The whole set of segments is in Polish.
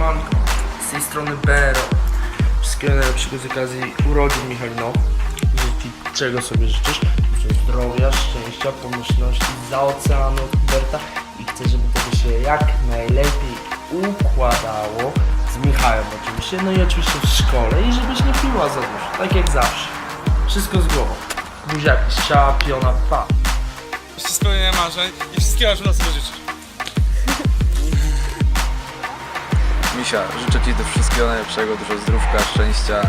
siemanko, z tej strony Bero. Wszystkiego najlepszego z okazji urodzin Michalino. Ci czego sobie życzysz. Zdrowia, szczęścia, pomyślności za oceanu Huberta i chcę, żeby to się jak najlepiej układało z Michałem oczywiście, no i oczywiście w szkole i żebyś nie piła za dużo, tak jak zawsze. Wszystko z głową. Buziaki, strzała, piona, pa. Jeszcze spełnienia marzeń i wszystkiego, czego sobie życzysz. Misia, życzę Ci do wszystkiego najlepszego, dużo zdrówka, szczęścia,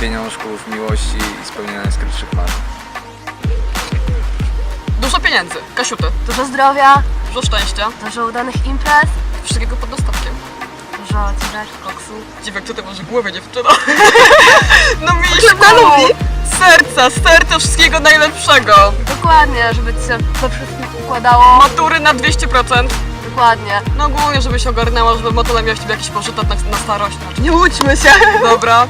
pieniążków, miłości i spełnienia najskrytszych marzeń. Dużo pieniędzy, kasiuty, Dużo zdrowia, dużo szczęścia, dużo udanych imprez, wszystkiego pod dostatkiem. dużo córek, koksu. Dziwek, co ty masz w głowie, dziewczyno? No Miśku! Serca, serca, wszystkiego najlepszego! Dokładnie, żeby ci się to wszystkim układało. Matury na 200%. Dokładnie. No ogólnie, żeby się ogarnęło, żeby motyla miała w jakiś pożytek na, na starość. Znaczy, Nie łudźmy się. Dobra.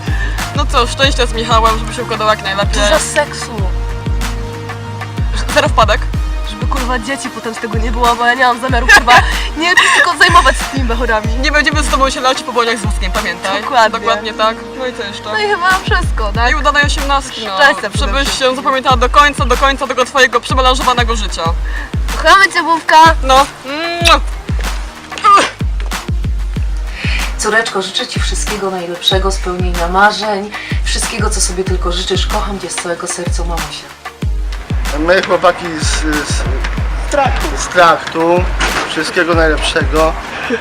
No co, szczęścia z Michałem, żeby się układało jak najlepiej. Dużo seksu. Zero wpadek. Żeby kurwa dzieci potem z tego nie było, bo ja nie mam zamiaru kurwa nie tylko zajmować się tymi mechorami. Nie będziemy z tobą się lać po błoniach z wózkiem, pamiętaj. Dokładnie. Dokładnie tak. No i co jeszcze? No i chyba wszystko, tak? I udanej osiemnastki, no. Szczęścia przede Żebyś wszystkim. się zapamiętała do końca, do końca tego twojego przemelanżowanego życia. Kochamy cię, Bówka. No. Mua. Córeczko, życzę Ci wszystkiego najlepszego, spełnienia marzeń, wszystkiego, co sobie tylko życzysz. Kocham Cię z całego serca, mamusia. My chłopaki z, z, traktu. z traktu, wszystkiego najlepszego,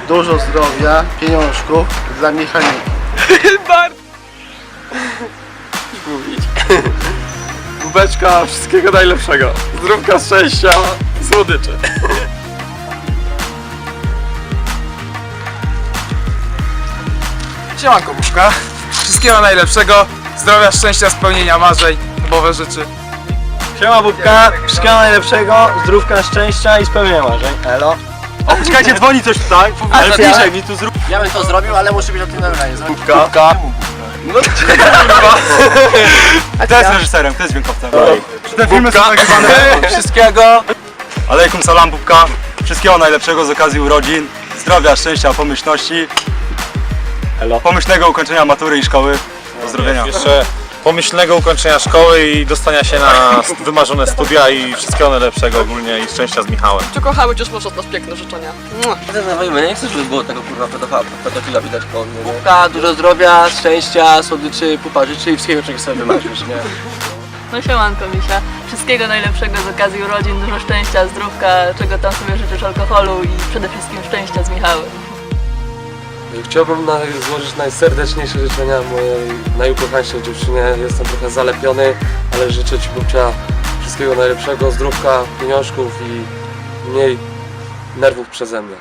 dużo zdrowia, pieniążków dla mechaniki. Bubeczka, wszystkiego najlepszego. Zdrówka, szczęścia, słodyczy. Siemanko, Bubka. Wszystkiego najlepszego, zdrowia, szczęścia, spełnienia marzeń, bowe rzeczy. Siema Bubka, wszystkiego najlepszego, zdrówka, szczęścia i spełnienia marzeń. Elo. O, poczekajcie, dzwoni coś tutaj, ale piszek mi tu zrób. Ja bym to zrobił, ale muszę być o tym nagranie. Bubka. Bubka. No kto jest reżyserem, kto jest dźwiękowcem? Te filmy są nagrywane? Wszystkiego. Alejkum salam Bubka. Wszystkiego najlepszego z okazji urodzin. Zdrowia, szczęścia, pomyślności. Elo. Pomyślnego ukończenia matury i szkoły. Pozdrowienia. Jeszcze pomyślnego ukończenia szkoły i dostania się na wymarzone studia i wszystkiego najlepszego ogólnie i szczęścia z Michałem. Czy kochały cię może nas piękne życzenia? Mua. Nie chcę, żeby było tego kurwa pedofa- pedofila widać po mnie, nie? Dużo zdrowia, szczęścia, słodyczy, pupa życzy i wszystkiego, czego sobie wymarzysz, nie? No siemanko, Misia. Wszystkiego najlepszego z okazji urodzin, dużo szczęścia, zdrówka, czego tam sobie życzysz, alkoholu i przede wszystkim szczęścia z Michałem. Chciałbym na, złożyć najserdeczniejsze życzenia mojej najukochańszej dziewczynie. Jestem trochę zalepiony, ale życzę Ci, Bubcia, wszystkiego najlepszego, zdrówka, pieniążków i mniej nerwów przeze mnie.